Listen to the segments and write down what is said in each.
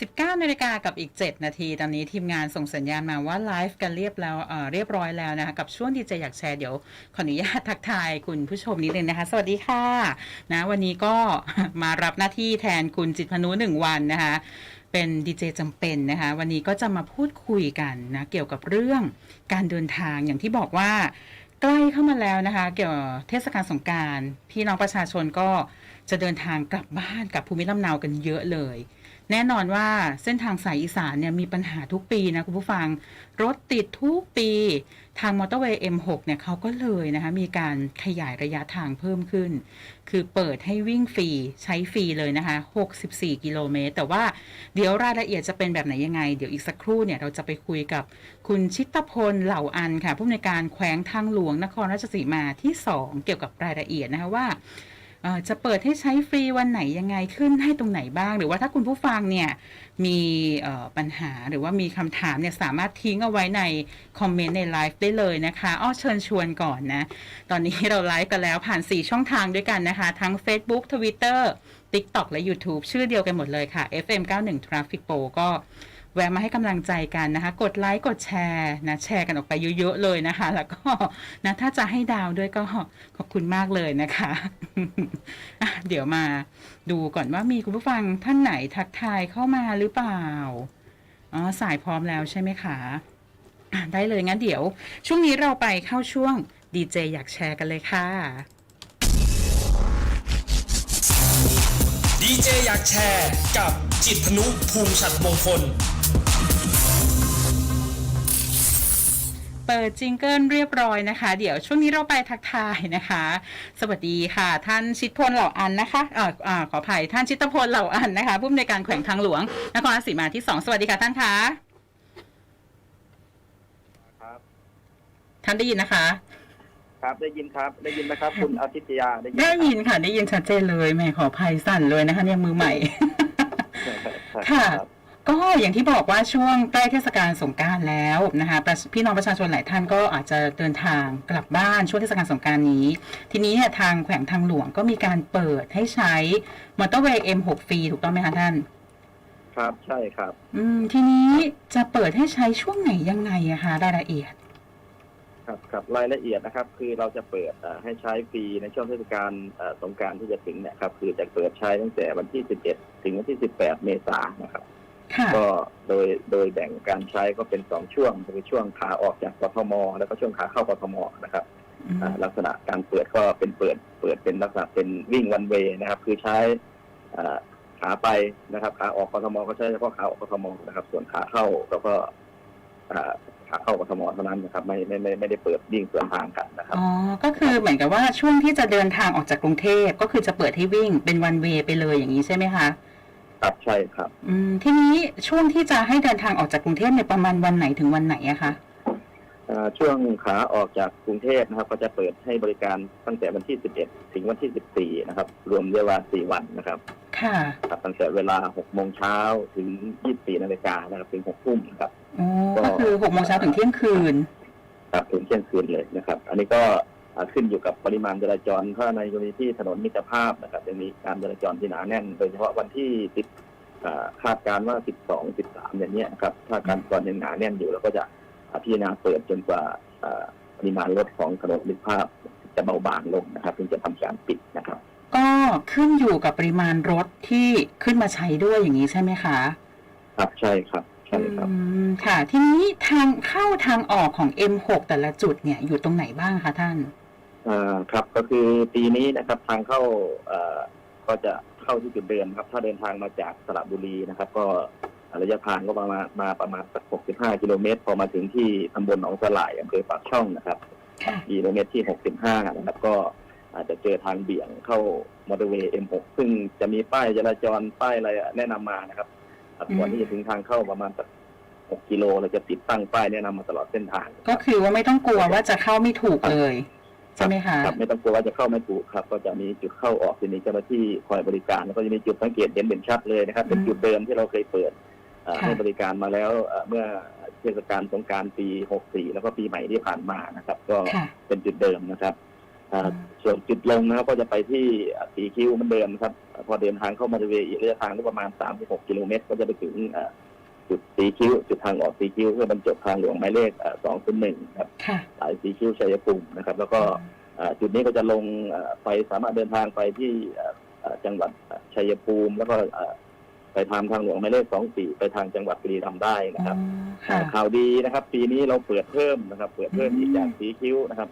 19นาฬิกากับอีก 7 นาที ตอนนี้ทีมงานส่งสัญญาณมาว่าไลฟ์กันเรียบแล้วเอ่อเรียบร้อยแล้วนะคะ กับช่วงดีเจอยากแชร์เดี๋ยวขออนุญาตทักทายคุณผู้ชมนิดนึงนะคะ สวัสดีค่ะนะวันนี้ก็มารับหน้าที่แทนคุณจิตพนุหนึ่งวันนะคะ เป็นดีเจจำเป็นนะคะ วันนี้ก็จะมาพูดคุยกันนะเกี่ยวกับเรื่องการเดินทางอย่างที่บอกว่าใกล้เข้ามาแล้วนะคะ เกี่ยวกับเทศกาลสงการพี่น้องประชาชนก็จะเดินทางกลับบ้านกับภูมิลำเนากันเยอะเลย แน่นอนว่าเส้นทางสายอีสานเนี่ยมีปัญหาทุกปีนะคุณผู้ฟัง รถติดทุกปี ทางมอเตอร์เวย์ M6 เนี่ยเขาก็เลยนะคะมีการขยายระยะทางเพิ่มขึ้น คือเปิดให้วิ่งฟรีใช้ฟรีเลยนะคะ 64 กิโลเมตร แต่ว่าเดี๋ยวรายละเอียดจะเป็นแบบไหนยังไง เดี๋ยวอีกสักครู่เนี่ยเราจะไปคุยกับคุณชิตพลเหล่าอันค่ะผู้อำนวยการแขวงทางหลวงนครราชสีมาที่ 2 เกี่ยวกับรายละเอียดนะคะว่า จะเปิดให้ใช้ฟรีวันไหนยังไงขึ้นให้ตรงไหนบ้าง หรือว่าถ้าคุณผู้ฟังเนี่ยมีปัญหาหรือว่ามีคำถามเนี่ยสามารถทิ้งเอาไว้ในคอมเมนต์ในไลฟ์ได้เลยนะคะอ้อเชิญชวนก่อนนะ ตอนนี้เราไลฟ์กันแล้วผ่าน 4 ช่องทางด้วยกันนะคะ ทั้ง Facebook Twitter TikTok และ YouTube ชื่อเดียวกันหมดเลยค่ะ FM 91 Traffic Pro ก็ แวะมาให้กำลังใจกันนะคะ กดไลค์กดแชร์นะแชร์กันออกไปเยอะๆเลยนะคะ แล้วก็นะถ้าจะให้ดาวด้วยก็ขอบคุณมากเลยนะคะะเดี๋ยวมาดูก่อนว่ามีคุณผู้ฟังท่านไหนทักทายเข้ามาหรือเปล่าอ๋อสายพร้อมแล้วใช่ไหมคะได้เลยงั้นเดี๋ยว ช่วงนี้เราไปเข้าช่วงดีเจอยากแชร์กันเลยค่ะดีเจอยากแชร์กับจิตพนุภูมิฉัตรมงคล เปิดจิงเกิลเรียบร้อยนะคะ เดี๋ยวช่วงนี้เราไปทักทายนะคะ สวัสดีค่ะ ท่านชิดพลเหล่าอันนะคะเอ่ออ่าขออภัยท่านชิตพลเหล่าอันนะคะผู้อำนวยการแขวงทางหลวงนครราชสีมาที่สองสวัสดีค่ะท่านคะครับท่านได้ยินนะคะ ครับได้ยินครับ ได้ยินไหมครับ คุณอาทิตยาได้ยินได้ยินค่ะได้ยินชัดเจนเลยแหม่ขออภัยสั่นเลยนะคะเนี่ยมือใหม่ครับค่ะรับ ก็อย่างที่บอกว่าช่วงใกล้เทศกาลสงกรารแล้วนะคะประพี่น้องประชาชนหลายท่านก็อาจจะเดินทางกลับบ้านช่วงเทศกาลสงกรารนี้ ทีนี้เนี่ยทางแขวงทางหลวงก็มีการเปิดให้ใช้มอเตอร์เวย์ M6 ฟรีถูกต้องไหมคะท่าน ครับใช่ครับ อืม ทีนี้จะเปิดให้ใช้ช่วงไหนยังไงอะคะรายละเอียด ครับครับรายละเอียดนะครับ คือเราจะเปิดเอ่อให้ใช้ฟรีในช่วงเทศกาลเอ่อสงกรารที่จะถึงเนี่ยครับคือจะเปิดใช้ตั้งแต่วันที่ 11 ถึงวันที่ 18 เมษายนนะครับ ค่ะก็โดยโดยแบ่งการใช้ก็เป็นสองช่วงคือช่วงขาออกจากกทม แล้วก็ช่วงขาเข้ากทมนะครับอืมอ่าลักษณะการเปิดก็เป็นเปิดเปิดเป็นลักษณะเป็นวิ่งวันเวนะครับ คือใช้อ่าขาไปนะครับ ขาออกกทมก็ใช้เฉพาะขาออกกทมนะครับ ส่วนขาเข้าแล้วก็อ่าขาเข้ากทมเท่านั้นนะครับไม่ไม่ไม่ไม่ได้เปิดวิ่งสวนทางกันนะครับอ๋อก็คือเหมือนกับว่าช่วงที่จะเดินทางออกจากกรุงเทพก็คือจะเปิดให้วิ่งเป็นวันเวไปเลยอย่างนี้ใช่ไหมคะ ครับใช่ครับ อืมทีนี้ช่วงที่จะให้เดินทางออกจากกรุงเทพเนี่ยประมาณวันไหนถึงวันไหนอะคะอ่าช่วงขาออกจากกรุงเทพนะครับ ก็จะเปิดให้บริการตั้งแต่วันที่ 11 ถึงวันที่ 14 นะครับ รวมระยะเวลา 4 วันนะครับค่ะ ครับตั้งแต่เวลา 6 โมงเช้าถึง 24 นาฬิกานะครับถึง 6 ทุ่มนะครับ อ๋อ ก็คือหกโมงเช้าถึงเที่ยงคืน ครับถึงเที่ยงคืนเลยนะครับ อันนี้ก็อ่า ขึ้นอยู่กับปริมาณจราจรถ้าในกรณีที่ถนนมิตรภาพนะครับจะมีการจราจรที่หนาแน่น โดยเฉพาะวันที่ติดอ่าคาดการณ์ว่า 12 13 อย่างเนี้ยนะครับถ้าการจราจรยังหนาแน่นอยู่เราก็จะอ่าพิจารณาเปิดจนกว่าอ่าปริมาณรถของถนนมิตรภาพจะเบาบางลงนะครับถึงจะทำการปิดนะครับ ก็ขึ้นอยู่กับปริมาณรถที่ขึ้นมาใช้ด้วยอย่างนี้ใช่ไหมคะ ครับใช่ครับใช่ครับอืมค่ะ ทีนี้ทางเข้าทางออกของ M6 แต่ละจุดเนี่ยอยู่ตรงไหนบ้างคะท่านอ่า ครับก็คือปีนี้นะครับทางเข้าเอ่อก็จะเข้าที่จุดเดิมครับ ถ้าเดินทางมาจากสระบุรีนะครับ ก็ระยะทางก็ประมาณมาประมาณสัก65 กิโลเมตร พอมาถึงที่ตำบลหนองสลายอำเภอปากช่องนะครับค่ะกิโลเมตรที่ 65 นะครับก็อาจจะเจอทางเบี่ยงเข้ามอเตอร์เวย์ M6 ซึ่งจะมีป้ายจราจรป้ายอะไรแนะนำมานะครับอะก่อนที่จะถึงทางเข้าประมาณสัก6กิโลเราจะติดตั้งป้ายแนะนำมาตลอดเส้นทาง ก็คือว่าไม่ต้องกลัวว่าจะเข้าไม่ถูกเลย ใช่ไหมคะครับไม่ต้องกลัวว่าจะเข้าไม่ถูกครับ ก็จะมีจุดเข้าออกจะมีเจ้าหน้าที่คอยบริการแล้วก็จะมีจุดสังเกตเห็นเด่นชัดเลยนะครับ เป็นจุดเดิมที่เราเคยเปิดเอ่อค่ะให้บริการมาแล้วเอ่อเมื่อเทศกาลสงกรารปี 64 แล้วก็ปีใหม่ที่ผ่านมานะครับ ก็ค่ะเป็นจุดเดิมนะครับอ่าส่วนจุดลงนะครับก็จะไปที่อ่าสีคิ้วเหมันเดิมนะครับอ่าพอเดินทางเข้ามาเวอีกระยะทางก็ประมาณ 36 กิโลเมตร ก็จะไปถึงอ่า จุดสีคิ้วจุดทางออกสีคิ้วเพื่อบรรจบทางหลวงหมายเลข201ครับค่ะสายสีคิ้วชัยภูมินะครับ แล้วก็อ่าจุดนี้ก็จะลงอ่าไปสามารถเดินทางไปที่อ่าอ่าจังหวัดชัยภูมิ แล้วก็อ่าไปทางทางหลวงหมายเลข24ไปทางจังหวัดบุรีรัมย์ได้นะครับอ๋อค่ะข่าวดีนะครับ ปีนี้เราเปิดเพิ่มนะครับ เปิดเพิ่มอีกจากสีคิ้วนะครับ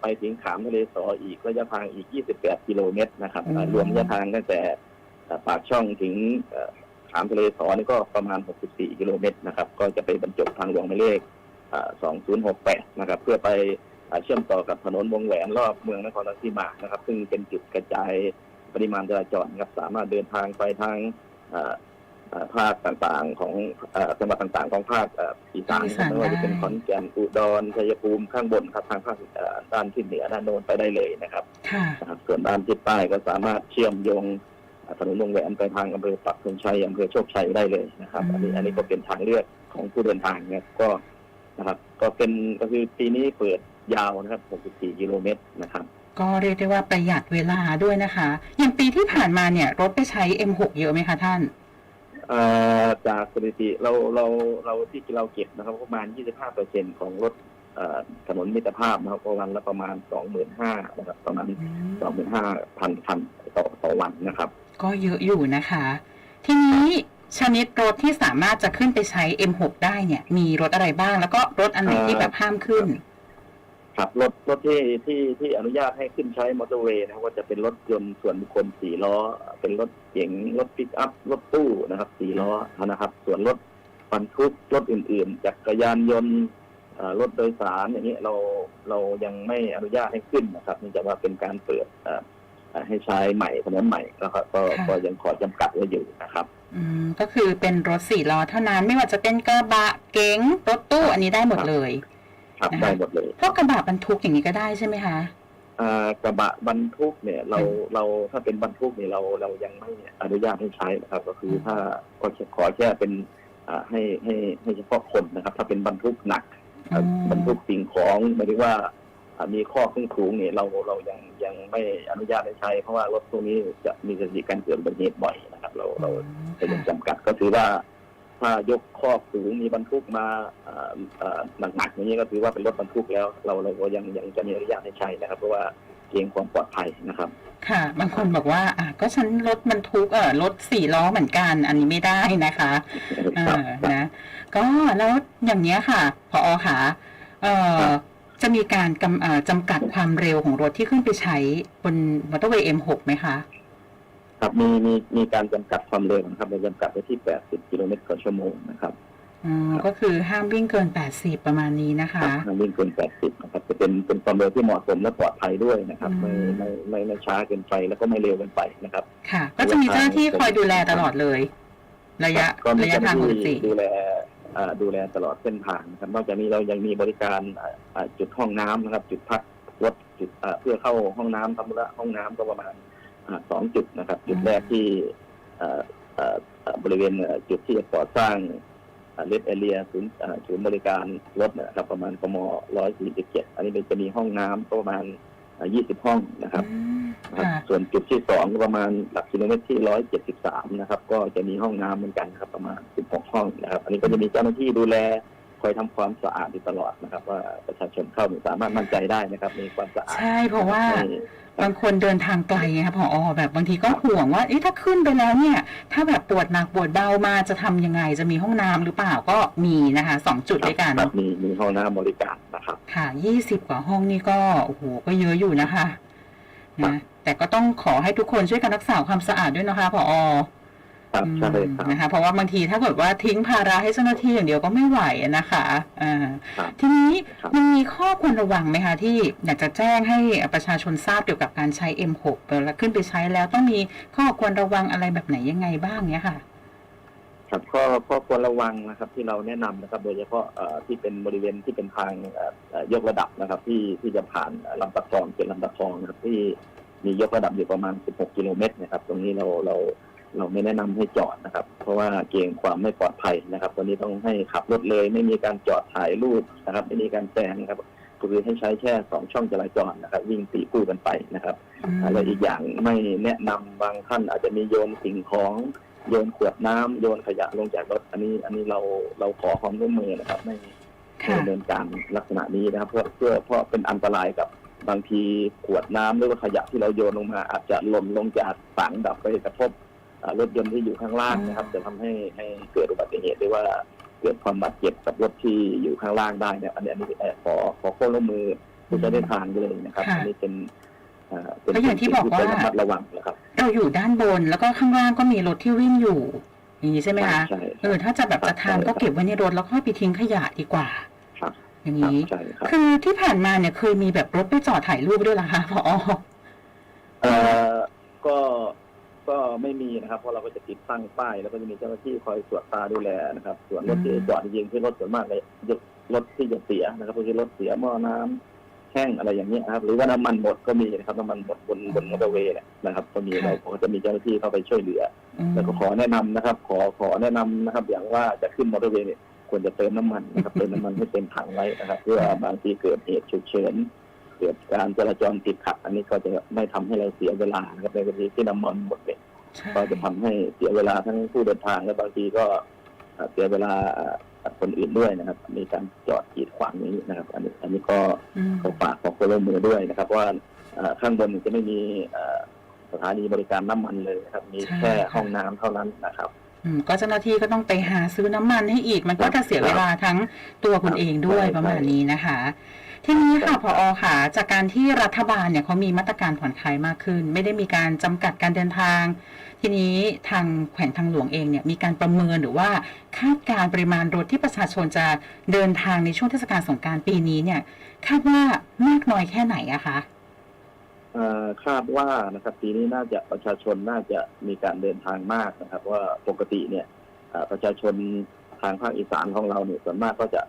ไปถึงขามทะเลสออีกระยะทางอีก 28 กิโลเมตรนะครับอ่ารวมระยะทางตั้งแต่อ่าปากช่องถึงเอ่อ ขามทะเลสอนี่ก็ประมาณ 64 กิโลเมตรนะครับ ก็จะไปบรรจบทางหลวงหมายเลขอ่า2068 นะครับ เพื่อไปอ่าเชื่อมต่อกับถนนวงแหวนรอบเมืองนครราชสีมานะครับ ซึ่งเป็นจุดกระจายปริมาณจราจรนะครับสามารถเดินทางไปทางอ่าอ่าภาคต่างๆของอ่าจังหวัดต่างๆ ของภาคอ่าอีสานอีสานไม่ว่าจะเป็นได้ขอนแก่นอุดรชัยภูมิข้างบนครับทางภาคเอ่อด้านที่เหนือด้านโน้นไปได้เลยนะครับค่ะนะครับส่วนด้านที่ใต้ก็สามารถเชื่อมโยงอ่า ถนนวงแหวนไปทางอำเภอปักธงชัยอำเภอโชคชัยได้เลยนะครับ อันนี้อืมอันนี้ก็เป็นทางเลือกของผู้เดินทางเนี่ยก็นะครับ ก็เป็นก็คือปีนี้เปิดยาวนะครับ 64 กิโลเมตรนะครับ ก็เรียกได้ว่าประหยัดเวลาด้วยนะคะ อย่างปีที่ผ่านมาเนี่ย รถไปใช้ M6 เยอะไหมคะท่านเอ่อจากสถิติเราเราเราที่เราเก็บนะครับประมาณ 25เปอร์เซ็นของรถเอ่อถนนมิตรภาพนะครับประมาณละประมาณ 25,000นะครับประมาณ 25,000คันต่อต่อวันนะครับ ก็เยอะอยู่นะคะ ทีนี้ชนิดรถที่สามารถจะขึ้นไปใช้ M6 ได้เนี่ย มีรถอะไรบ้าง แล้วก็รถอันไหนที่แบบห้ามขึ้น ครับรถรถที่ที่ที่อนุญาตให้ขึ้นใช้มอเตอร์เวย์นะครับก็จะเป็นรถยนต์ส่วนบุคคลสี่ล้อ เป็นรถเก๋งรถปิกอัพ รถตู้นะครับสี่ล้อนะครับ ส่วนรถบรรทุกรถอื่น ๆ จักรยานยนต์เอ่อรถโดยสารอย่างนี้เราเรายังไม่อนุญาตให้ขึ้นนะครับเนื่องจากว่าเป็นการเปิดเอ่อเอ่อ ให้ใช้ใหม่ถนนใหม่แล้วก็ก็ค่ะก็ยังขอจำกัดไว้อยู่นะครับ อืมก็คือเป็นรถสี่ล้อเท่านั้นไม่ว่าจะเป็นกระบะเก๋งรถตู้อันนี้ได้หมดเลยครับนะคะได้หมดเลยพวกกระบะบรรทุกอย่างนี้ก็ได้ใช่ไหมคะอ่ากระบะบรรทุกเนี่ยเราเราถ้าเป็นบรรทุกเนี่ยเราเรายังไม่อนุญาตให้ใช้นะครับ ก็คือถ้าก็ขอแค่เป็นอ่าให้ให้ให้เฉพาะคนนะครับ ถ้าเป็นบรรทุกหนักอืมบรรทุกสิ่งของหมายถึงว่าอ่า มีข้อขึ้นสูงเนี่ยเราเรายังยังไม่อนุญาตให้ใช้ เพราะว่ารถพวกนี้จะมีสถิติการเกิดอุบัติเหตุบ่อยนะครับ เราเราจะยังค่ะจำกัดก็ถือว่า ถ้ายกข้อสูงมีบรรทุกมาอ่าอ่าหนักๆอย่างนี้ก็ถือว่าเป็นรถบรรทุกแล้ว เราเราก็ยังยังจะมีอนุญาตให้ใช้นะครับ เพราะว่าเกรงความปลอดภัยนะครับ ค่ะ บางคนบอกว่าอะก็ฉันรถบรรทุกเออรถสี่ล้อเหมือนกัน อันนี้ไม่ได้นะคะเอครับอนะ ก็แล้วอย่างเนี้ยค่ะพอค่ะเอ่อ จะมีการกำเอ่อจำกัดความเร็วของรถที่ขึ้นไปใช้บนมอเตอร์เวย์ M6 ไหมคะ ครับมีมีมีการจำกัดความเร็วนะครับเราจำกัดไว้ที่ 80 กิโลเมตรต่อชั่วโมงนะครับอ๋อก็คือห้ามวิ่งเกิน 80 ประมาณนี้นะคะห้ามวิ่งเกิน 80 นะครับ จะเป็นเป็นความเร็วที่เหมาะสมและปลอดภัยด้วยนะครับ ไม่อืม ไม่ไม่ไม่ช้าเกินไปแล้วก็ไม่เร็วเกินไปนะครับ ค่ะ ก็จะมีเจ้าหน้าที่คอยดูแลตลอดเลย ระยะก็มีระยะทางปกติดูแลอ่า ดูแลตลอดเส้นทางนะครับนอกจากนี้เรายังมีบริการจุดห้องน้ำนะครับ จุดพักรถจุดเพื่อเข้าห้องน้ำทำธุระห้องน้ำก็ประมาณสองจุดนะครับ จุดแรกที่บริเวณจุดที่จะก่อสร้างเลดเอเรียศูนย์อ่าศูนย์บริการรถนะครับประมาณกมร้อยสี่สิบเจ็ดอันนี้จะมีห้องน้ำประมาณ ยี่สิบห้องนะครับอืมนะครับค่ะส่วนจุดที่สองก็ประมาณหลักกิโลเมตรที่ร้อยเจ็ดสิบสามนะครับ ก็จะมีห้องน้ำเหมือนกันนะครับประมาณสิบหกห้องนะครับ อันนี้ก็จะมีเจ้าหน้าที่ดูแลคอยทำความสะอาดอยู่ตลอดนะครับ ว่าประชาชนเข้าสามารถมั่นใจได้นะครับ มีความสะอาดใช่เพราะว่าไม่ บางคนเดินทางไกลไงคะพอแบบบางทีก็ห่วงว่าเอ๊ะถ้าขึ้นไปแล้วเนี่ย ถ้าแบบปวดหนักปวดเบามาจะทำยังไงจะมีห้องน้ำหรือเปล่าก็มีนะคะสองจุดด้วยกันครับมีมีห้องน้ำบริการนะครับ ค่ะยี่สิบกว่าห้องนี่ก็โอ้โหก็เยอะอยู่นะคะนะแต่ก็ต้องขอให้ทุกคนช่วยกันรักษาความสะอาดด้วยนะคะพอ ครับใช่ครับนะคะเพราะว่าบางทีถ้าเกิดว่าทิ้งภาระให้เจ้าหน้าที่อย่างเดียวก็ไม่ไหวอะนะคะอ่าครับทีนี้ครับมันมีข้อควรระวังไหมคะที่อยากจะแจ้งให้ประชาชนทราบเกี่ยวกับการใช้ M6 เวลาขึ้นไปใช้แล้วต้องมีข้อควรระวังอะไรแบบไหนยังไงบ้างเนี่ยค่ะ ครับข้อข้อควรระวังนะครับ ที่เราแนะนำนะครับ โดยเฉพาะเอ่อที่เป็นบริเวณที่เป็นทางเอ่อเอ่อยกระดับนะครับ ที่ที่จะผ่านลำตะคองเป็นลำตะคองนะครับที่มียกระดับอยู่ประมาณ 16 กิโลเมตรนะครับ ตรงนี้เราเรา เราไม่แนะนำให้จอดนะครับ เพราะว่าเกรงความไม่ปลอดภัยนะครับตอนนี้ต้องให้ขับรถเลย ไม่มีการจอดถ่ายรูปนะครับ ไม่มีการแซงนะครับคือให้ใช้แค่สองช่องจราจรนะครับ วิ่งตีคู่กันไปนะครับอืมแล้วอีกอย่างไม่แนะนำบางท่านอาจจะมีโยนสิ่งของโยนขวดน้ำโยนขยะลงจากรถ อันนี้อันนี้เราเราขอความร่วมมือนะครับไม่ค่ะดำเนินการลักษณะนี้นะครับเพื่อเพื่อเพราะเป็นอันตรายกับบางทีขวดน้ำหรือว่าขยะที่เราโยนลงมา อาจจะหล่นลงจากฝังดับไปกระทบอ่า รถยนต์ที่อยู่ข้างล่างนะครับ จะทำให้ให้เกิดอุบัติเหตุหรือว่าเกิดความบาดเจ็บกับรถที่อยู่ข้างล่างได้เนี่ยอันนี้อันนี้เอ่อขอขอความร่วมมือผู้ใช้ได้ทางเลยนะครับค่ะอันนี้เป็นเอ่อเป็นก็อย่างที่บอกว่าสิ่งที่ต้องระมัดระวังนะครับ เราอยู่ด้านบนแล้วก็ข้างล่างก็มีรถที่วิ่งอยู่อย่างนี้ใช่ไหมคะใช่เออถ้าจะแบบจะทานก็เก็บไว้ในรถแล้วก็ไปทิ้งขยะดีกว่าครับอย่างครับนี้ใช่ครับคือที่ผ่านมาเนี่ยเคยมีแบบรถไปจอดถ่ายรูปด้วยเหรอคะพอเอ่อก็ ก็ไม่มีนะครับเพราะเราก็จะติดตั้งป้ายแล้วก็จะมีเจ้าหน้าที่คอยตรวจตาดูแลนะครับ ส่วนรถที่จอดจริงๆที่รถส่วนมากเลยรถที่จะเสียนะครับก็คือรถเสียหม้อน้ำแห้งอะไรอย่างเงี้ยนะครับ หรือว่าน้ำมันหมดก็มีนะครับน้ำมันหมดบนบนมอเตอร์เวย์เนี่ยนะครับ ก็มีเราก็จะมีเจ้าหน้าที่เข้าไปช่วยเหลืออืมแล้วก็ขอแนะนำนะครับ ขอขอแนะนำนะครับ อย่างว่าจะขึ้นมอเตอร์เวย์เนี่ยควรจะเติมน้ำมันนะครับเติมน้ำมันให้เต็มถังไว้นะครับ เพื่อบางทีเกิดเหตุฉุกเฉิน เกิดการจราจรติดขัด อันนี้ก็จะไม่ทำให้เราเสียเวลานะครับในกรณีที่น้ำมันหมดเนี่ยใช่ก็จะทำให้เสียเวลาทั้งผู้เดินทางและบางทีก็เอ่อเสียเวลาเอ่อคนอื่นด้วยนะครับ มีการจอดกีดขวางนี้นะครับ อันนี้อันนี้ก็อืมขอฝากขอความร่วมมือด้วยนะครับว่าเอ่อข้างบนจะไม่มีเอ่อสถานีบริการน้ำมันเลยนะครับ มีแค่ห้องน้ำเท่านั้นนะครับ อืมก็เจ้าหน้าที่ก็ต้องไปหาซื้อน้ำมันให้อีก มันก็จะเสียเวลาทั้งตัวคุณเองด้วยใช่ประมาณนี้นะคะ ทีนี้ค่ะพอค่ะ จากการที่รัฐบาลเนี่ยเขามีมาตรการผ่อนคลายมากขึ้น ไม่ได้มีการจำกัดการเดินทาง ทีนี้ทางแขวงทางหลวงเองเนี่ยมีการประเมินหรือว่าคาดการณ์ปริมาณรถที่ประชาชนจะเดินทางในช่วงเทศกาลสงกรารปีนี้เนี่ย คาดว่ามากน้อยแค่ไหนอะคะเอ่อ คาดว่านะครับปีนี้น่าจะประชาชนน่าจะมีการเดินทางมากนะครับ ว่าปกติเนี่ยประชาชนทางภาคอีสานของเราเนี่ยส่วนมากก็จะ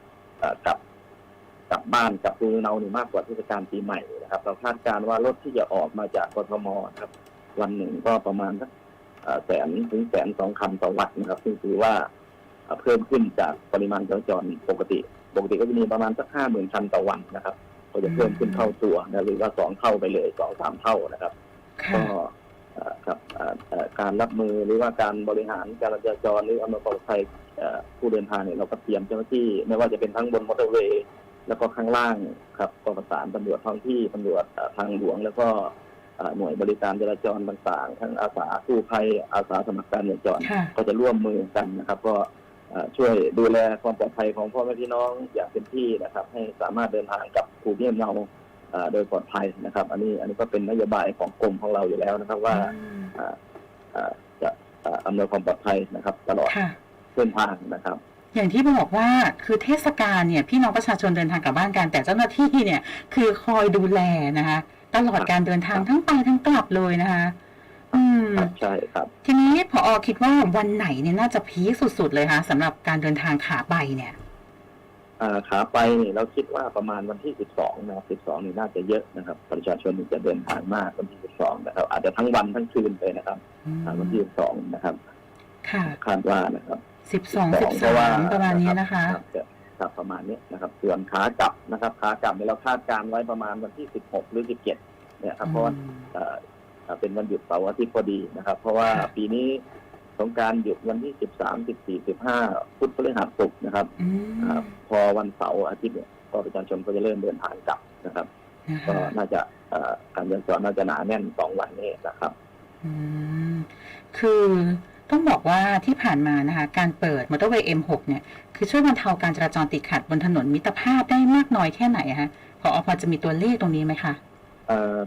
กลับกลับบ้านกลับภูมิเนาเนี่ยมากกว่าเทศกาลปีใหม่นะครับ เราคาดการว่ารถที่จะออกมาจากกทมนะครับ วันหนึ่งก็ประมาณสักแสนถึงแสนสองคันต่อวันนะครับ ซึ่งถือว่าเอ่อเพิ่มขึ้นจากปริมาณจราจรปกติ ปกติก็จะมีประมาณสักห้าหมื่นคันต่อวันนะครับ ก็จะเพิ่มขึ้นเท่าตัวนะหรือว่าสองเท่าไปเลยสองสามเท่านะครับค่ะก็เอ่อครับเอ่อเอ่อการรับมือหรือว่าการบริหารการจราจรหรืออำนวยความปลอดภัยเอ่อผู้เดินทางเนี่ยเราก็เตรียมเจ้าหน้าที่ไม่ว่าจะเป็นทั้งบนมอเตอร์เวย์แล้วก็ข้างล่างครับก็ประสานตำรวจท้องที่ตำรวจเอ่อทางหลวง แล้วก็เอ่อหน่วยบริการจราจรต่างๆ ทั้งอาสากู้ภัยอาสาสมัครการจราจรค่ะก็จะร่วมมือกันนะครับ ก็เอ่อ ช่วยดูแลความปลอดภัยของพ่อแม่พี่น้องอย่างเต็มที่นะครับ ให้สามารถเดินทางกับภูมิลำเนาเอ่อโดยปลอดภัยนะครับ อันนี้อันนี้ก็เป็นนโยบายของกรมของเราอยู่แล้วนะครับ ว่าอืมเอ่อเอ่อจะเอ่ออำนวยความปลอดภัยนะครับ ตลอดค่ะเส้นทางนะครับอย่างที่บอกว่าคือเทศกาลเนี่ยพี่น้องประชาชนเดินทางกลับบ้านกัน แต่เจ้าหน้าที่เนี่ย คือคอยดูแลนะคะ ตลอดการเดินทางทั้งไปทั้งกลับเลยนะคะ อืมครับใช่ครับ ทีนี้พออคิดว่าวันไหนเนี่ยน่าจะพีคสุดๆเลยคะสำหรับการเดินทางขาไปเนี่ย อ่าขาไปนี่เราคิดว่าประมาณวันที่ 12 นะครับ 12 นี่น่าจะเยอะนะครับ ประชาชนจะเดินทางมากวันที่ 12 นะครับ อาจจะทั้งวันทั้งคืนเลยนะครับอืมอ่าวันที่ 12 นะครับค่ะคาดว่านะครับ สิบสองสิบเพสาราะว่มประมาณนี้นะคะ รับจะครับประมาณนี้นะครับส่วนขากลับนะครับขากลับเนี่ยเราคาดการไว้ประมาณวันที่ 16 หรือ 17 เนี่ยครับเพราะว่าเอ่อ เอ่อเป็นวันหยุดเสาร์อาทิตย์พอดีนะครับ เพราะว่าค่ะปีนี้สงกรารหยุดวันที่13 14 15พุธพฤหัสศุกร์นะครับอืมอ่าพอวันเสาร์อาทิตย์เนี่ยก็ประชาชนก็จะเริ่มเดินทางกลับนะครับนะก็คะน่าจะเอ่อการจราจรน่าจะหนาแน่นสองวันนี้นะครับอืมคือต้องบอกว่าที่ผ่านมานะคะ การเปิดมอเตอร์เวย์ M6 เนี่ยคือช่วยบรรเทาการจราจรติดขัดบนถนนมิตรภาพได้มากน้อยแค่ไหนอะคะพอพอจะมีตัวเลขตรงนี้ไหมคะเอ่อ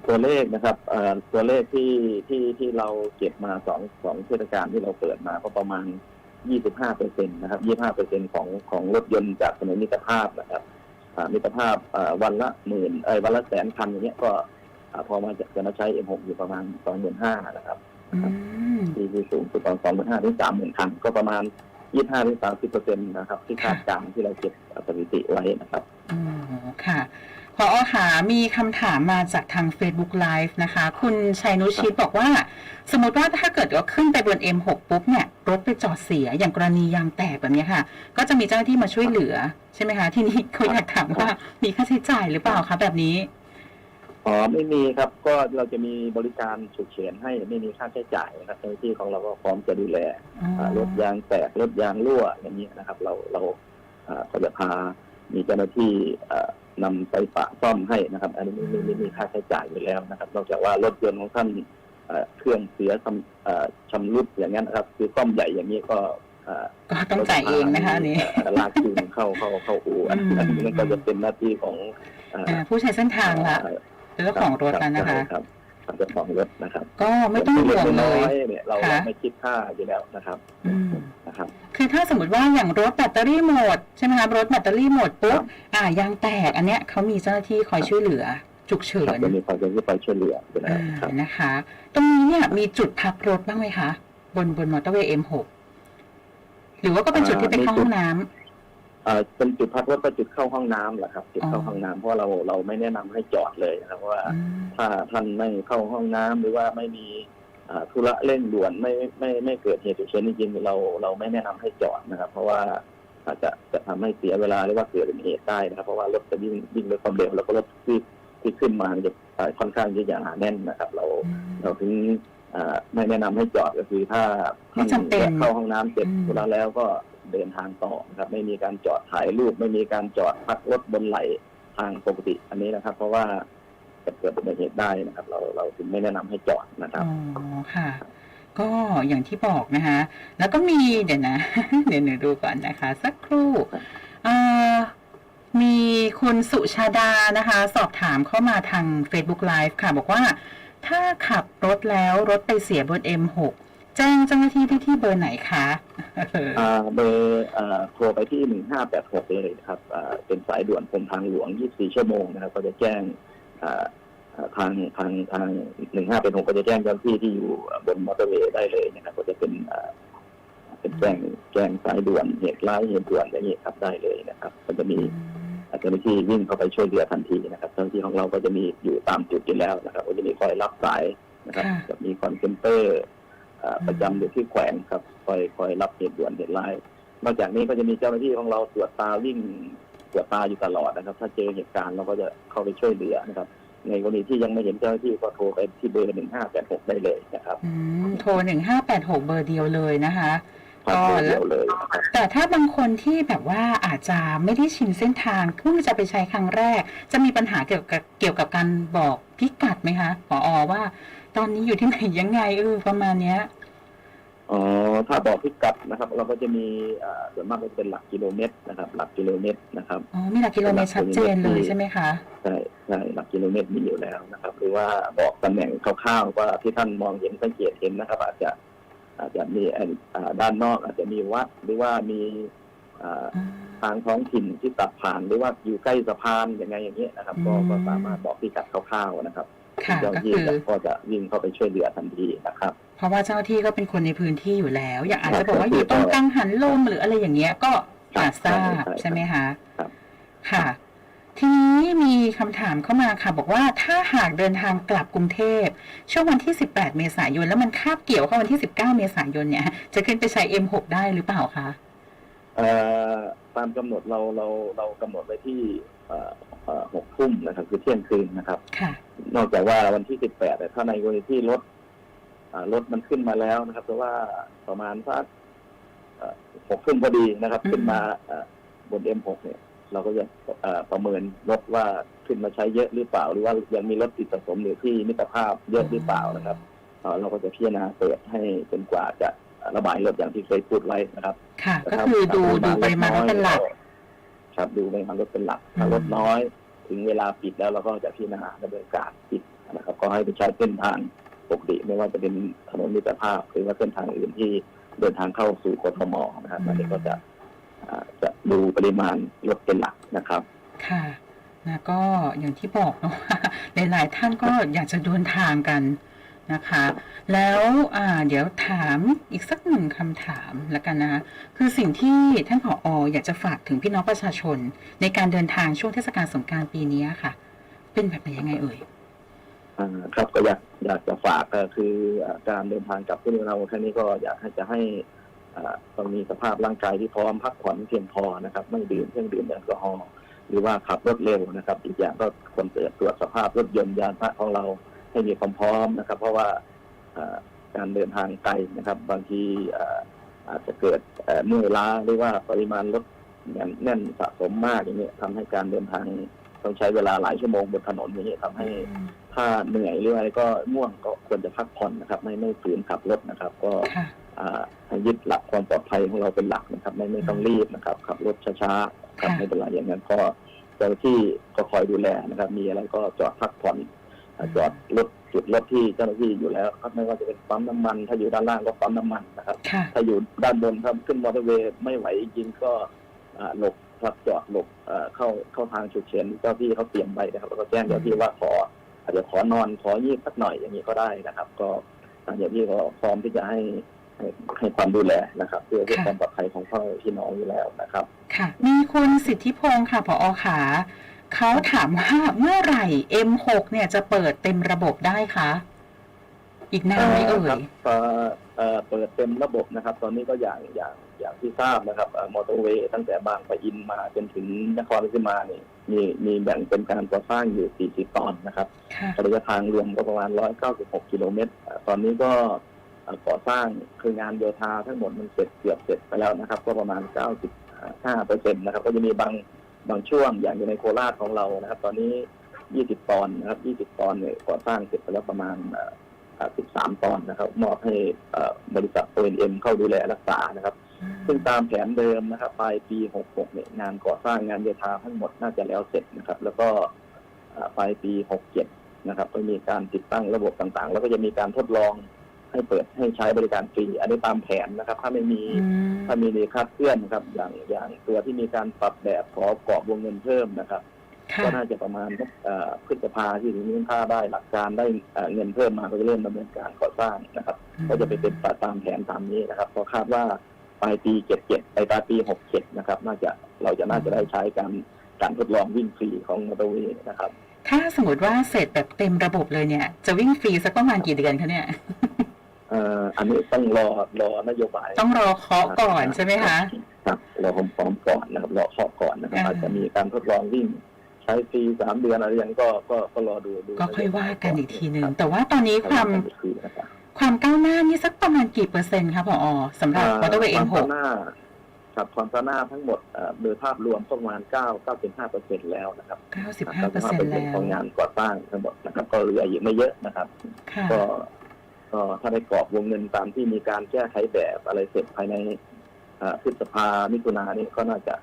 ตัวเลขนะครับเอ่อตัวเลขที่ที่ที่เราเก็บมาสองสองเทศกาลที่เราเปิดมาก็ประมาณ 25เปอร์เซ็นต์นะครับ 25เปอร์เซ็นต์ของของรถยนต์จากถนนมิตรภาพนะครับอ่ามิตรภาพเอ่อวันละหมื่นเอ้ยวันละแสนคันอย่างเงี้ยก็อ่าพอมาจะจะมาใช้ M6 อยู่ประมาณ 25,000นะครับอืมที่ที่สูงสุดตอน25,000ถึง30,000คันก็ประมาณ 25ถึง30เปอร์เซ็นต์นะครับ ที่คาดการณ์ที่เราเก็บสถิติไว้นะครับอ๋อค่ะ พอหามีคำถามมาจากทาง Facebook Live นะคะ คุณชัยนุชิตบอกว่า สมมติว่าถ้าเกิดว่าขึ้นไปบน M6 ปุ๊บเนี่ย รถไปจอดเสียอย่างกรณียางแตกแบบเนี้ยค่ะ ก็จะมีเจ้าหน้าที่มาช่วยเหลือ ใช่ไหมคะทีนี้เขาอยากถามว่ามีค่าใช้จ่ายหรือเปล่าคะแบบนี้อ๋อไม่มีครับก็เราจะมีบริการฉุกเฉินให้ไม่มีค่าใช้จ่ายนะครับเจ้าหน้าที่ของเราก็พร้อมจะดูแลอ๋ออ่ารถยางแตกรถยางรั่วอย่างนี้นะครับ เราเราอ่าก็จะพามีเจ้าหน้าที่ อ่านำไปปะซ่อมให้นะครับ อันนี้ไม่ไม่ไม่มีค่าใช้จ่ายอยู่แล้วนะครับ นอกจากว่ารถยนต์ของท่านอ่าเครื่องเสียชำอ่าชำรุดอย่างนั้นนะครับ คือซ่อมใหญ่อย่างนี้ก็อ่าก็ต้องจ่ายเองนะคะอันนี้เอ่อลากจูงเข้าเข้าเข้าอู่อันอืมอันนี้ก็จะเป็นหน้าที่ของอ่าอ่าผู้ใช้เส้นทางละเอ่อเป็นเจ้าของรถแล้วนะคะ ใช่ครับทางเจ้าของรถนะครับ ก็ไม่ต้องห่วงเลน้ยอยๆเนี่ยเราค่ะเราไม่คิดค่าอยู่แล้วนะครับอืมนะครับ คือถ้าสมมติว่าอย่างรถแบตเตอรี่หมดใช่ไหมคะรถแบตเตอรี่หมดปุ๊บอ่ายางแตกอันเนี้ยเขามีเจ้าหน้าที่คอยช่วยเหลือฉุกเฉิครับนจะมีความเป็นที่ไปช่วยเหลืออยู่แล้วอ่าครับนะคะ ตรงนี้เนี่ยมีจุดพักรถบ้างไหมคะ บนบนมอเตอร์เวย์ M6 หรือว่าก็เป็นจุดที่ไปเข้าห้องน้ำ เอ่อเป็นจุดพักรถก็จุดเข้าห้องน้ำแหละครับ จุดเข้าอ๋อห้องน้ำเพราะเราเราไม่แนะนำให้จอดเลยนะครับเพราะว่าอืมถ้าท่านไม่เข้าห้องน้ำหรือว่าไม่มีอ่าธุระเร่งด่วนไม่ไม่ไม่เกิดเหตุฉุกเฉินจริงๆเราเราไม่แนะนำให้จอดนะครับ เพราะว่าอาจจะจะทำให้เสียเวลาหรือว่าเกิดอุบัติเหตุได้นะครับ เพราะว่ารถจะวิ่งวิ่งด้วยความเร็วแล้วก็รถที่ที่ขึ้นมาเนี่ยจะอ่าค่อนข้างที่จะหนาแน่นนะครับ เราเราถึงอ่าไม่แนะนำให้จอดก็คือถ้าไม่จำเป็นแวะเข้าห้องน้ำเสร็จอืมธุระแล้วก็ เดินทางต่อนะครับ ไม่มีการจอดถ่ายรูป ไม่มีการจอดพักรถบนไหลทางปกติอันนี้นะครับ เพราะว่าจะเกิดอุบัติเหตุได้นะครับ เราเราถึงไม่แนะนำให้จอดนะครับอ๋อค่ะ ก็อย่างที่บอกนะคะ แล้วก็มีเดี๋ยวนะ เดี๋ยวหนูดูก่อนนะคะ สักครู่เอ่อมีคุณสุชาดานะคะ สอบถามเข้ามาทาง Facebook Live ค่ะ บอกว่าถ้าขับรถแล้วรถไปเสียบน M6 แจ้งเจ้าหน้าที่ที่ที่เบอร์ไหนคะอ่า เบอร์อ่าโทรไปที่หนึ่งห้าแปดหกเลยนะครับอ่าเป็นสายด่วนกรมทางหลวง24ชั่วโมงนะครับ ก็จะแจ้งอ่าอ่าทางทางทางหนึ่งห้าเป็นหกก็จะแจ้งเจ้าหน้าที่ที่อยู่บนมอเตอร์เวย์ได้เลยนะครับก็จะเป็นอ่าเป็นแจ้งแจ้งสายด่วนเหตุร้ายเหตุด่วนอย่างนี้ครับได้เลยนะครับก็จะมีเจ้าหน้าที่วิ่งเข้าไปช่วยเหลือทันทีนะครับเจ้าหน้าที่ของเราก็จะมีอยู่ตามจุดอยู่แล้วนะครับก็จะมีคอยรับสายนะครับค่ะจะมีคอนเซนเตอร์อ่า ประจำอยู่ที่แขวงครับคอยคอยรับเหตุด่วนเหตุร้ายนอกจากนี้ก็จะมีเจ้าหน้าที่ของเราตรวจตาวิ่งตรวจตาอยู่ตลอดนะครับ ถ้าเจอเหตุการณ์เราก็จะเข้าไปช่วยเหลือนะครับ ในกรณีที่ยังไม่เห็นเจ้าหน้าที่ก็โทรไปที่เบอร์หนึ่งห้าแปดหกได้เลยนะครับอืมโทร1586เบอร์เดียวเลยนะคะครับก็เบอร์แล้เดีวยวเลยนะครับแต่ถ้าบางคนที่แบบว่าอาจจะไม่ได้ชินเส้นทางเพิ่งจะไปใช้ครั้งแรก จะมีปัญหาเกี่ยวกับเกี่ยวกับการบอกพิกัดไหมคะผออว่า ตอนนี้อยู่ที่ไหนยังไงเออประมาณเนี้ยอ๋อถ้าบอกพิกัดนะครับ เราก็จะมีอ่าส่วนมากก็จะเป็นหลักกิโลเมตรนะครับ หลักกิโลเมตรนะครับอ๋อมีหลักกิโลเมตรชัดเจนเลยใช่ไหมคะใช่ใช่หลักกิโลเมตรมีอยู่แล้วนะครับหรือว่าบอกตำแหน่งคร่าวๆว่าที่ท่านมองเห็นสังเกตเห็นนะครับ อาจจะอาจจะมีอ่าด้านนอกอาจจะมีวัดหรือว่ามีอ่าอืมทางท้องถิ่นที่ตัดผ่านหรือว่าอยู่ใกล้สะพานอย่างไงอย่างเงี้ยนะครับก็อืมก็สามารถบอกพิกัดคร่าวๆนะครับ ค่ะเจ้าหก็น้าที่คือก็จะวิ่งเข้าไปช่วยเหลือทันทีนะครับ เพราะว่าเจ้าหน้าที่ก็เป็นคนในพื้นที่อยู่แล้ว อย่างอาจจะบอกว่าอยู่ตรงกลางหันลมหรืออะไรอย่างเงี้ยก็อาจทราบใช่ใช่ใช่ไหมคะครับค่ะ ทีนี้มีคำถามเข้ามาค่ะ บอกว่าถ้าหากเดินทางกลับกรุงเทพ ช่วงวันที่ 18 เมษายน แล้วมันคาบเกี่ยวเข้าวันที่ 19 เมษายนเนี่ย จะขึ้นไปใช้ M6 ได้หรือเปล่าคะเอ่อตามกำหนดเราเราเรากำหนดไว้ที่เอ่อเอ่อ หกทุ่มนะครับ คือเที่ยงคืนนะครับค่ะนอกจากว่าวันที่สิบแปดแต่ถ้าในกรณีที่รถอ่ารถมันขึ้นมาแล้วนะครับเพราะว่าประมาณสักเอ่อหกทุ่มพอดีนะครับอืมขึ้นมาเอ่อบนเอ็มหกเนี่ย เราก็จะเอ่อประเมินรถว่าขึ้นมาใช้เยอะหรือเปล่า หรือว่ายังมีรถติดสะสมหรือที่มิตรภาพเยอะหรือเปล่านะครับเอ่อเราก็จะพิจารณาเปิดให้จนกว่าจะระบายรถอย่างที่เคยพูดไว้นะครับ ค่ะ ก็นะรับคือดูถ้ดูปริมาณรถเป็นหลัก ครับดูปริมาณรถเป็นหลักถ้ารถน้อย ถึงเวลาปิดแล้วเราก็จะพิจารณาดำเนินการปิดนะครับ ก็ให้ไปใช้เส้นทางปกติไม่ว่าจะเป็นถนนมิตรภาพ หรือว่าเส้นทางอื่นที่เดินทางเข้าสู่กทมนะครับอันนี้ก็จะอ่าจะดูปริมาณรถเป็นหลักนะครับ ค่ะนะก็อย่างที่บอกเนาะว่าหลายๆท่านก็อยากจะเดินทางกัน นะคะ แล้วเดี๋ยวถามอีกสักหนึ่งคำถามล้วกันนะคะ คือสิ่งที่ท่านผอออยากจะฝากถึงพี่น้องประชาชน ในการเดินทางช่วงเทศกาลสงกรารปีนี้ค่ะ เป็นแบบไหนยังไงเอ่ยครับก็อยากอยากจะฝากก็คือการเดินทางกลับที่เราครั้งนี้ก็อยากให้จะให้ต้องมีสภาพร่างกายที่พร้อมพักผ่อนเพียงพอนะครับ ไม่ดื่มเครื่องดื่มแอลกอฮอล์หรือว่าขับรถเร็วนะครับ อีกอย่างก็ควรตรวจตรวจสภาพรถยนต์ยานพาหนะของเรา ให้มีความพร้อมนะครับ เพราะว่าอ่าการเดินทางไกลนะครับ บางทีอ่าอาจจะเกิดเอ่อเมื่อยล้าหรือว่าปริมาณรถแน่นแน่นสะสมมากอย่างนี้ยทำให้การเดินทางต้องใช้เวลาหลายชั่วโมงบนถนนอย่างนี้ยทำให้ถ้าเหนื่อยหรืออะไรก็ง่วงก็ควรจะพักผ่อนนะครับ ไม่ไม่ฝืนขับรถนะครับ ก็ค่ะอ่าให้ยึดหลักความปลอดภัยของเราเป็นหลักนะครับ ไม่ไม่ต้องรีบนะครับขับรถช้าๆครับค่ะไม่เป็นไรอย่างนั้นก็เจ้าหน้าที่ก็คอยดูแลนะครับ มีอะไรก็จอดพักผ่อนอ่า จอดรถจุดรถที่เจ้าหน้าที่อยู่แล้วครับไม่ว่าจะเป็นปั๊มน้ำมัน ถ้าอยู่ด้านล่างก็ปั๊มน้ำมันนะครับค่ะถ้าอยู่ด้านบนครับขึ้นมอเตอร์เวย์ไม่ไหวจริงๆก็อ่าหลบครับจอดหลบเอ่อเข้าเข้าทางฉุกเฉินเจ้าที่เขาเตรียมไว้นะครับแล้วก็แจ้งเจ้าที่ว่าขออาจจะขอนอนขอยีบสักหน่อยอย่างนี้ก็ได้นะครับ ก็ทางเจ้าที่ก็พร้อมที่จะให้ให้ให้ความดูแลนะครับ เพื่อเพื่อค่ะความปลอดภัยของพ่อพี่น้องอยู่แล้วนะครับ ค่ะ มีคุณสิทธิพงศ์ค่ะผอขา เขาถามว่าเมื่อไหร่ M6 เนี่ยจะเปิดเต็มระบบได้คะ อีกนานไหมเอ่ครัยบเอ่อเอ่อเปิดเต็มระบบนะครับ ตอนนี้ก็อย่างอย่างอย่างที่ทราบนะครับเอ่อมอเตอร์เวย์ตั้งแต่บางปะอินมาจนถึงนครราชสีมาเนี่ยมีมีแบ่งเป็นการก่อสร้างอยู่ 40 ตอนนะครับค่ะระยะทางรวมก็ประมาณ 196 กิโลเมตรเอ่อตอนนี้ก็เอ่อก่อสร้างคืองานโยธาทั้งหมดมันเสร็จเกือบเสร็จไปแล้วนะครับ ก็ประมาณ 95เปอร์เซ็นต์นะครับ ก็จะมีบาง บางช่วงอย่างอยู่ในโคราชของเรานะครับ ตอนนี้ 20ตอนนะครับ 20ตอนเนี่ยก่อสร้างเสร็จไปแล้วประมาณเอ่อเอ่อ13ตอนนะครับ มอบให้เอ่อบริษัท ONM เข้าดูแลรักษานะครับ ซึ่งตามแผนเดิมนะครับปลายปี 66 เนี่ยงานก่อสร้างงานโยธาทั้งหมดน่าจะแล้วเสร็จนะครับ แล้วก็เอ่อปลายปี 67 นะครับก็มีการติดตั้งระบบต่างๆ แล้วก็จะมีการทดลอง ให้เปิดให้ใช้บริการฟรีอันนี้ตามแผนนะครับ ถ้าไม่มีอืมถ้ามีคลาดเคลื่อนนะครับ อย่างอย่างตัวที่มีการปรับแบบขอกรอบวงเงินเพิ่มนะครับค่ะก็น่าจะประมาณเอ่อพฤษภาที่ถึงนี้ถ้าได้หลักการได้เอ่อเงินเพิ่มมาก็จะเริ่มดำเนินการก่อสร้างนะครับ ก็จะไปเป็นไปตามแผนตามนี้นะครับเพราะคาดว่าปลายปี77ไปปลายปี67นะครับ น่าจะเราจะน่าจะได้ใช้การการทดลองวิ่งฟรีของมอเตอร์เวย์นะครับ ถ้าสมมติว่าเสร็จแบบเต็มระบบเลยเนี่ย จะวิ่งฟรีสักประมาณกี่เดือนคะเนี่ย เอ่ออันนี้ต้องรอรอนโยบายต้องรอเคาะก่อนใช่ไหมคะครับรอความพร้อมก่อนนะครับรอเคาะก่อนนะครับอ่าอาจจะมีการทดลองวิ่งใช้ฟรีสามเดือนอะไรอย่างนี้ก็ก็ก็รอดูดูก็ค่อยว่ากันอีกทีหนึ่งครับแต่ว่าตอนนี้ความให้อีกทีนะครับความก้าวหน้านี่สักประมาณกี่เปอร์เซ็นต์คะผอสำหรับมอเตอร์เวย์ความ M6 ก้าวหน้าครับความก้าวหน้าทั้งหมดเอ่อโดยภาพรวมประมาณ9 95เปอร์เซ็นต์แล้วนะครับ95เปอร์เซ็นต์แล้วของงานก่อสร้างทั้งหมดนะครับก็เหลืออยู่ไม่เยอะนะครับค่ะก็ ก็ถ้าได้กรอบวงเงินตามที่มีการแก้ไขแบบอะไรเสร็จภายในเอ่อพฤษภามิถุนายนนี้ก็น่าจะ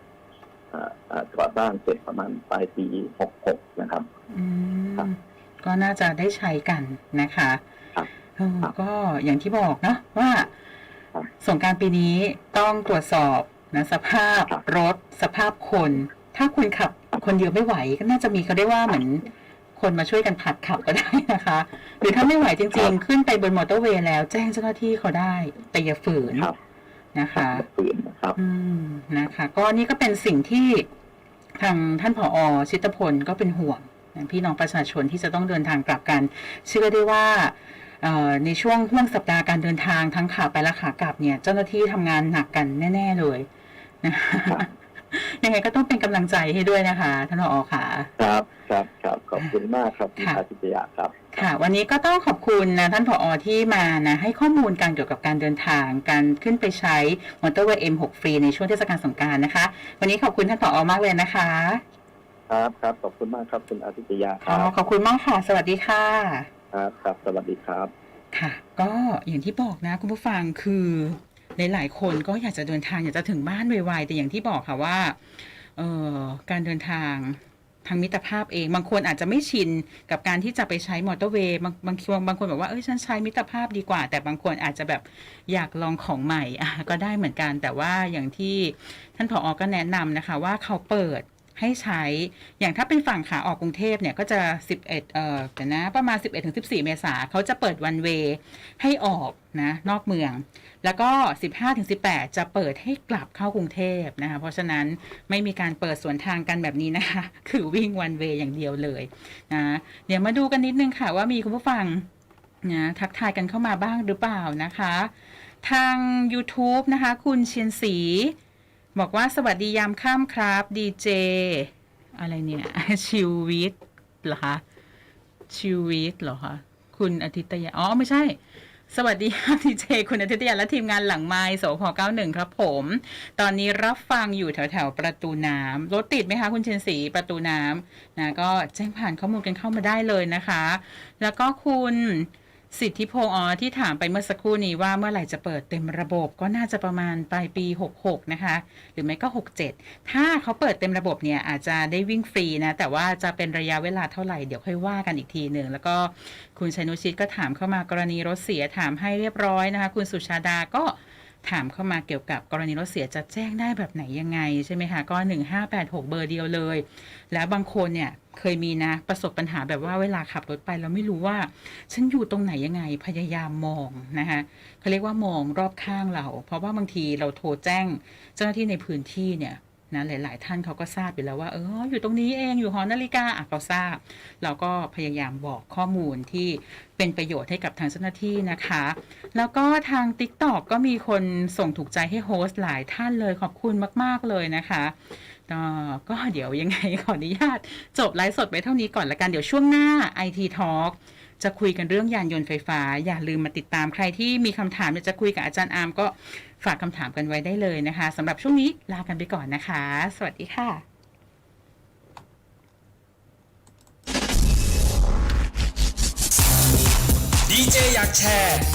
เอ่อเอ่อก่อสร้างเสร็จประมาณปลายปี66นะครับอืครับมก็น่าจะได้ใช้กันนะคะครับเออครับก็อย่างที่บอกเนาะว่าครับสงกรารปีนี้ต้องตรวจสอบนะสภาพครับรถสภาพคน ถ้าคุณขับคนเดียวไม่ไหวก็น่าจะมีเขาได้ว่าเหมือน คนมาช่วยกันผลัดขับก็ได้นะคะ หรือถ้าไม่ไหวจริง ๆ ขึ้นไปบนมอเตอร์เวย์แล้ว แจ้งเจ้าหน้าที่เขาได้ แต่อย่าฝืนครับนะคะฝืนนะครับ อืมนะคะ ก็นี่ก็เป็นสิ่งที่ทางท่านผอชิตพลก็เป็นห่วงนะพี่น้องประชาชนที่จะต้องเดินทางกลับกัน เชื่อได้ว่าเอ่อในช่วงห่วงสัปดาห์การเดินทางทั้งขาไปและขากลับเนี่ย เจ้าหน้าที่ทำงานหนักกันแน่ ๆเลยนะคะครับ ยังไงก็ต้องเป็นกำลังใจให้ด้วยนะคะท่านผอค่ะ ครับครับครับขอบคุณมากครับคุณค่ะอาทิตยาครับ ค่ะ วันนี้ก็ต้องขอบคุณนะท่านผอที่มานะให้ข้อมูลการเกี่ยวกับการเดินทาง การขึ้นไปใช้มอเตอร์เวย์ M6 ฟรีในช่วงเทศกาลสงกรารนะคะ วันนี้ขอบคุณท่านผอมากเลยนะคะ ครับครับขอบคุณมากครับคุณอาทิตยาคอ๋อรับขอบคุณมากค่ะ สวัสดีค่ะ ครับครับสวัสดีครับ ค่ะ ก็อย่างที่บอกนะคุณผู้ฟังคือ หลายๆคนก็อยากจะเดินทางอยากจะถึงบ้านไวๆแต่อย่างที่บอกค่ะว่าเอ่อการเดินทางทางมิตรภาพเองบางคนอาจจะไม่ชินกับการที่จะไปใช้มอเตอร์เวย์บางบางคนบางคนบอกว่าเอ้ยฉันใช้มิตรภาพดีกว่า แต่บางคนอาจจะแบบอยากลองของใหม่ก็ได้เหมือนกัน แต่ว่าอย่างที่ท่านผออก็แนะนำนะคะว่าเขาเปิด ให้ใช้ อย่างถ้าเป็นฝั่งขาออกกรุงเทพเนี่ยก็จะ 11เอ่อเดี๋ยวนะประมาณ 11ถึง14 เมษาเขาจะเปิดวันเวให้ออกนะนอกเมือง แล้วก็ 15ถึง18 จะเปิดให้กลับเข้ากรุงเทพนะคะเพราะฉะนั้นไม่มีการเปิดสวนทางกันแบบนี้นะคะ คือวิ่งวันเวอย่างเดียวเลยนะเดี๋ยวมาดูกันนิดนึงค่ะว่ามีคุณผู้ฟังนะทักทายกันเข้ามาบ้างหรือเปล่านะคะ ทาง YouTube นะคะ คุณเชียนศรี บอกว่าสวัสดียามค่ำครับดีเจอะไรเนี่ย ชิววิทเหรอคะชิววิทเหรอคะคุณอาทิตยาอ๋อไม่ใช่ สวัสดีครับดีเจคุณอาทิตยาและทีมงานหลังไม้โสพ91 ครับผม ตอนนี้รับฟังอยู่แถวแถวประตูน้ำรถติดไหมคะ คุณเชียนศรีประตูน้ำนะก็แจ้งผ่านข้อมูลกันเข้ามาได้เลยนะคะ แล้วก็คุณ สิทธิพงศ์อ๋อที่ถามไปเมื่อสักครู่นี้ว่าเมื่อไหร่จะเปิดเต็มระบบก็น่าจะประมาณปลายปี 66 นะคะ หรือไม่ก็ 67 ถ้าเขาเปิดเต็มระบบเนี่ยอาจจะได้วิ่งฟรีนะ แต่ว่าจะเป็นระยะเวลาเท่าไหร่เดี๋ยวค่อยว่ากันอีกทีหนึ่ง แล้วก็คุณชัยนุชิตก็ถามเข้ามากรณีรถเสียถามให้เรียบร้อยนะคะ คุณสุชาดาก็ ถามเข้ามาเกี่ยวกับกรณีรถเสียจะแจ้งได้แบบไหนยังไงใช่ไหมคะก็ 1586 เบอร์เดียวเลย แล้วบางคนเนี่ยเคยมีนะประสบปัญหาแบบว่าเวลาขับรถไปเราไม่รู้ว่า ฉันอยู่ตรงไหนยังไงพยายามมองนะคะเขาเรียกว่ามองรอบข้างเรา เพราะว่าบางทีเราโทรแจ้งเจ้าหน้าที่ในพื้นที่เนี่ย นะหลาย ๆ ท่านเขาก็ทราบอยู่แล้วว่าเอออยู่ตรงนี้เองอยู่หอนาฬิกาอะเขาทราบ เราก็พยายามบอกข้อมูลที่เป็นประโยชน์ให้กับทางเจ้าหน้าที่นะคะ แล้วก็ทาง t ิ k t o k ก็มีคนส่งถูกใจให้โฮสต์หลายท่านเลยขอบคุณมาก ๆ เลยนะคะก็ก็เดี๋ยวยังไงขออนุญาต จบไลฟ์สดไว้เท่านี้ก่อนละกันเดี๋ยวช่วงหน้า IT Talk จะคุยกันเรื่องยานยนต์ไฟฟ้า อย่าลืมมาติดตามใครที่มีคำถามอยากจะคุยกับอาจารย์อาร์มก็ ฝากคำถามกันไว้ได้เลยนะคะสำหรับช่วงนี้ลากันไปก่อนนะคะ สวัสดีค่ะดีเจอยากแชร์